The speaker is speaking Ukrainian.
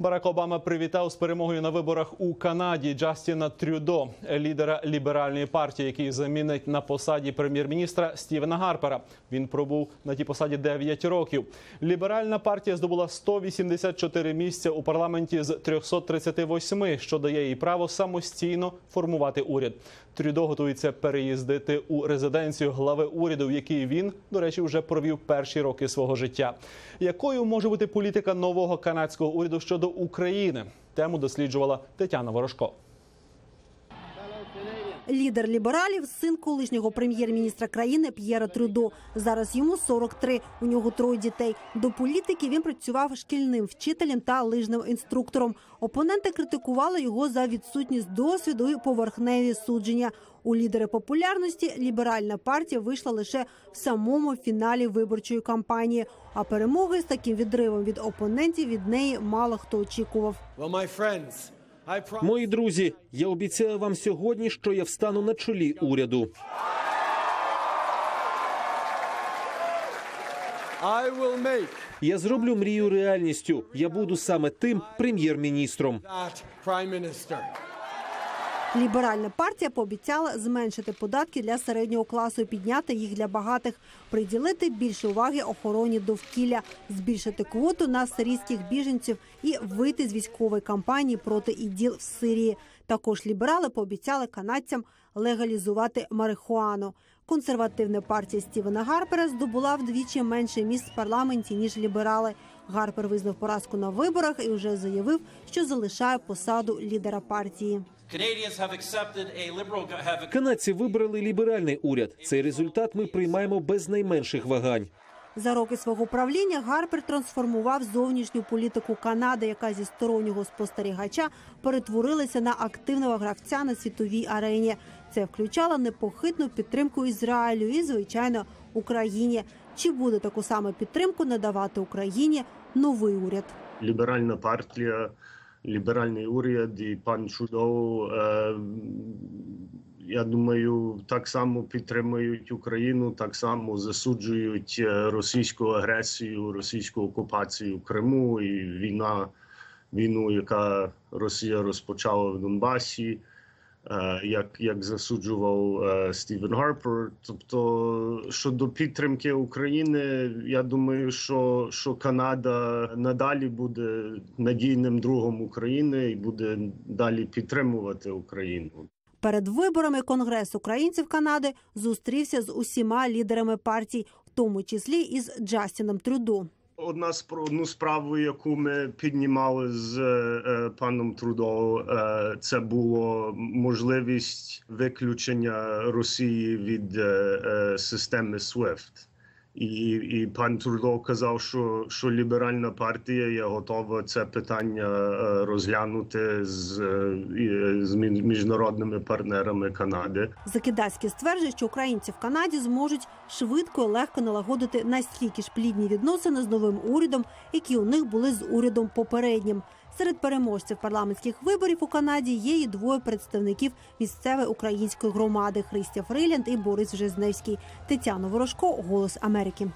Барак Обама привітав з перемогою на виборах у Канаді Джастіна Трюдо, лідера ліберальної партії, який замінить на посаді прем'єр-міністра Стівена Гарпера. Він пробув на тій посаді 9 років. Ліберальна партія здобула 184 місця у парламенті з 338, що дає їй право самостійно формувати уряд. Трюдо готується переїздити у резиденцію глави уряду, в якій він, до речі, вже провів перші роки свого життя. Якою може бути політика нового канадського уряду щодо України? Тему досліджувала Тетяна Ворожко. Лідер лібералів, син колишнього прем'єр-міністра країни П'єра Трюдо. Зараз йому 43, У нього троє дітей. До політики він працював шкільним вчителем та лижним інструктором. Опоненти критикували його за відсутність досвіду і поверхневі судження. У лідери популярності ліберальна партія вийшла лише в самому фіналі виборчої кампанії. А перемоги з таким відривом від опонентів від неї мало хто очікував. Well, my friends, Мої друзі, я обіцяю вам сьогодні, що я встану на чолі уряду. Я зроблю мрію реальністю. Я буду саме тим прем'єр-міністром. Ліберальна партія пообіцяла зменшити податки для середнього класу, і підняти їх для багатих, приділити більше уваги охороні довкілля, збільшити квоту на сирійських біженців і вийти з військової кампанії проти іділ в Сирії. Також ліберали пообіцяли канадцям легалізувати марихуану. Консервативна партія Стівена Гарпера здобула вдвічі менше місць в парламенті ніж ліберали. Гарпер визнав поразку на виборах і вже заявив, що залишає посаду лідера партії. Канадці вибрали ліберальний уряд. Цей результат ми приймаємо без найменших вагань. За роки свого правління Гарпер трансформував зовнішню політику Канади, яка зі стороннього спостерігача перетворилася на активного гравця на світовій арені. Це включало непохитну підтримку Ізраїлю і, звичайно, Україні. Чи буде таку саму підтримку надавати Україні новий уряд? ліберальна партія, ліберальний уряд і пан Чудов, е, я думаю, так само підтримують Україну, так само засуджують е, російську агресію, російську окупацію Криму і війна, війну, яка Росія розпочала в Донбасі. Е, Як, як засуджував е, Стівен Гарпер, тобто щодо підтримки України, я думаю, що, що Канада надалі буде надійним другом України і буде далі підтримувати Україну. Перед виборами Конгрес українців Канади зустрівся з усіма лідерами партій, в тому числі і з Джастіном Трюдо. Одна спро- одну справу, яку ми піднімали з е, паном Трудо, е, це було можливість виключення Росії від е, е, системи SWIFT. І, і пан Трудо казав, що, що ліберальна партія є готова це питання е, розглянути з, е, з міжнародними партнерами Канади. Закидацький стверджує, що українці в Канаді зможуть швидко і легко налагодити настільки ж плідні відносини з новим урядом, які у них були з урядом попереднім. Серед переможців парламентських виборів у Канаді є і двоє представників місцевої української громади Христя Фрилянд і Борис Жизневський. Тетяна Ворожко, Голос Америки.